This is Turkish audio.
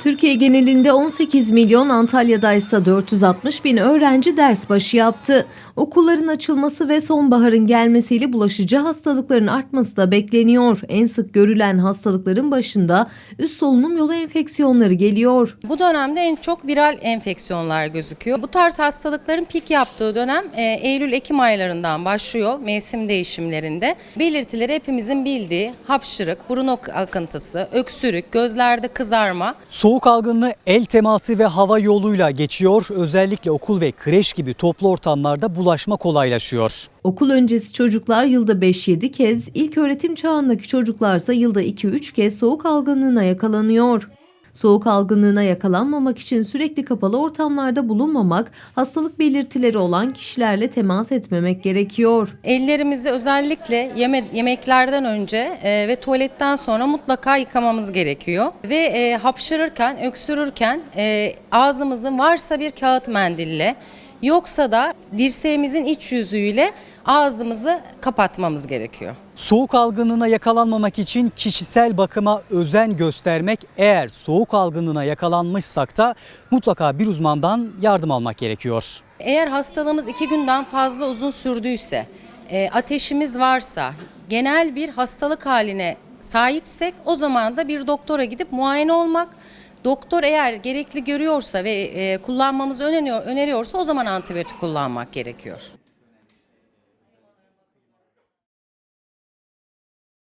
Türkiye genelinde 18 milyon, Antalya'da ise 460 bin öğrenci ders başı yaptı. Okulların açılması ve sonbaharın gelmesiyle bulaşıcı hastalıkların artması da bekleniyor. En sık görülen hastalıkların başında üst solunum yolu enfeksiyonları geliyor. Bu dönemde en çok viral enfeksiyonlar gözüküyor. Bu tarz hastalıkların pik yaptığı dönem e, Eylül-Ekim aylarından başlıyor mevsim değişimlerinde. Belirtileri hepimizin bildiği hapşırık, burun akıntısı, öksürük, gözlerde kızarma, Soğuk algınlığı el teması ve hava yoluyla geçiyor. Özellikle okul ve kreş gibi toplu ortamlarda bulaşma kolaylaşıyor. Okul öncesi çocuklar yılda 5-7 kez, ilk öğretim çağındaki çocuklarsa yılda 2-3 kez soğuk algınlığına yakalanıyor. Soğuk algınlığına yakalanmamak için sürekli kapalı ortamlarda bulunmamak, hastalık belirtileri olan kişilerle temas etmemek gerekiyor. Ellerimizi özellikle yeme- yemeklerden önce e, ve tuvaletten sonra mutlaka yıkamamız gerekiyor. Ve e, hapşırırken, öksürürken e, ağzımızın varsa bir kağıt mendille yoksa da dirseğimizin iç yüzüyle ağzımızı kapatmamız gerekiyor. Soğuk algınlığına yakalanmamak için kişisel bakıma özen göstermek, eğer soğuk algınlığına yakalanmışsak da mutlaka bir uzmandan yardım almak gerekiyor. Eğer hastalığımız iki günden fazla uzun sürdüyse, e, ateşimiz varsa, genel bir hastalık haline sahipsek o zaman da bir doktora gidip muayene olmak, doktor eğer gerekli görüyorsa ve e, kullanmamızı öneriyor, öneriyorsa o zaman antibiyotik kullanmak gerekiyor.